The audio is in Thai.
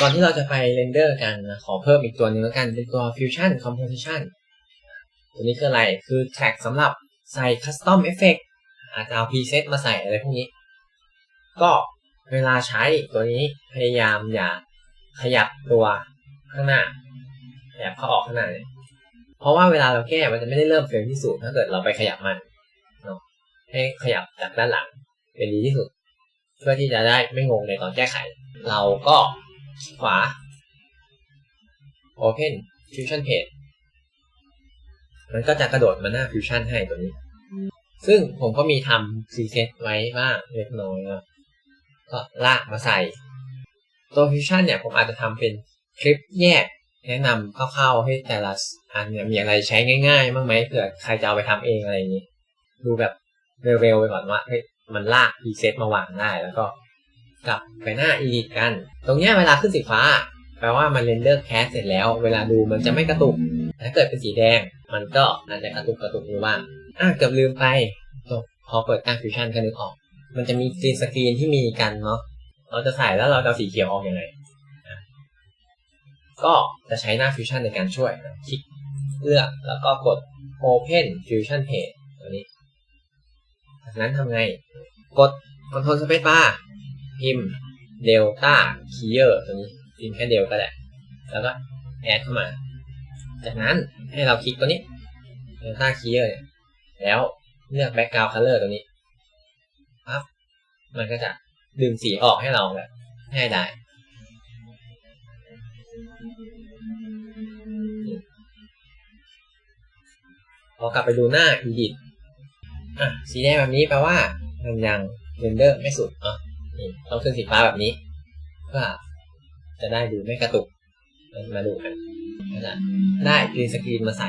ก่อนที่เราจะไปเรนเดอร์กันนะขอเพิ่มอีกตัวหนึงแล้วกันเป็นตัว Fusion Composition ตัวนี้คืออะไรคือแท็กสำหรับใส่ Custom Effect อาจจะเอา preset มาใส่อะไรพวกนี้ ก็เวลาใช้ตัวนี้พยายามอย่าขยับตัวข้างหน้าขยับเข้าออกข้างหน้าเนี่ยเพราะว่าเวลาเราแก้มันจะไม่ได้เริ่มเฟรมที่สุดถ้าเกิดเราไปขยับมันเนาะให้ขยับจากด้านหลังเป็นดีที่สุด เพื่อที่จะได้ไม่งงในตอนแก้ไข เราก็ ขวา Open Fusion Page มันก็จะกระโดดมาหน้า Fusion ให้ตัวนี้ ซึ่งผมก็มีทำ preset ไว้บ้างเล็กน้อยก็ลากมาใส่ ตัว Fusion เนี่ยผมอาจจะทำเป็นคลิปแยกแนะนำคร่าวๆให้แต่ละอันเนี่ยมีอะไรใช้ง่ายๆบ้างไหมเผื่อใครจะเอาไปทำเองอะไรอย่างนี้ ดูแบบเร็วๆไปก่อนว่าเฮ้ยมันลาก preset มาวางได้แล้วก็ กลับไปหน้า edit กัน ตรงเนี้ยเวลาขึ้นสีฟ้า แปลว่ามันเรนเดอร์แคสเสร็จแล้ว เวลาดูมันจะไม่กระตุก ถ้าเกิดเป็นสีแดง มันก็อาจจะกระตุกกระตุกอยู่บ้างอะเกือบลืมไปพอเปิดตั้งฟิวชั่นก็นึกออก มันจะมีกรีนสกรีนที่มีกันเนาะ เราจะใส่แล้วเราจะเอาสีเขียวออกอยังไง ก็จะใช้หน้าฟิวชั่นในการช่วยนะคลิกเลือกแล้วก็กด Open Fusion Page ตัวนี้ จากนั้นทำไง กด Ctrl Space Bar พิมพ์ Delta Keyer ตัวนี้พิมพ์แค่เดลก็ได้แล้วก็แอดเข้ามา จากนั้นให้เราคลิกตัวนี้ Delta Keyer เนี่ยแล้วเลือก Background Color ตัวนี้ปั๊บมันก็จะดึงสีออกให้เราแบบง่ายได้พอกลับไปดูหน้า Edit อะ สีแดงแบบนี้แปลว่ามันยังเรนเดอร์ไม่สุดเนาะ ต้องขึ้นสีฟ้าแบบนี้เพื่อจะได้ดูไม่กระตุก มาดูกันนะได้กรีนสกรีนมาใส่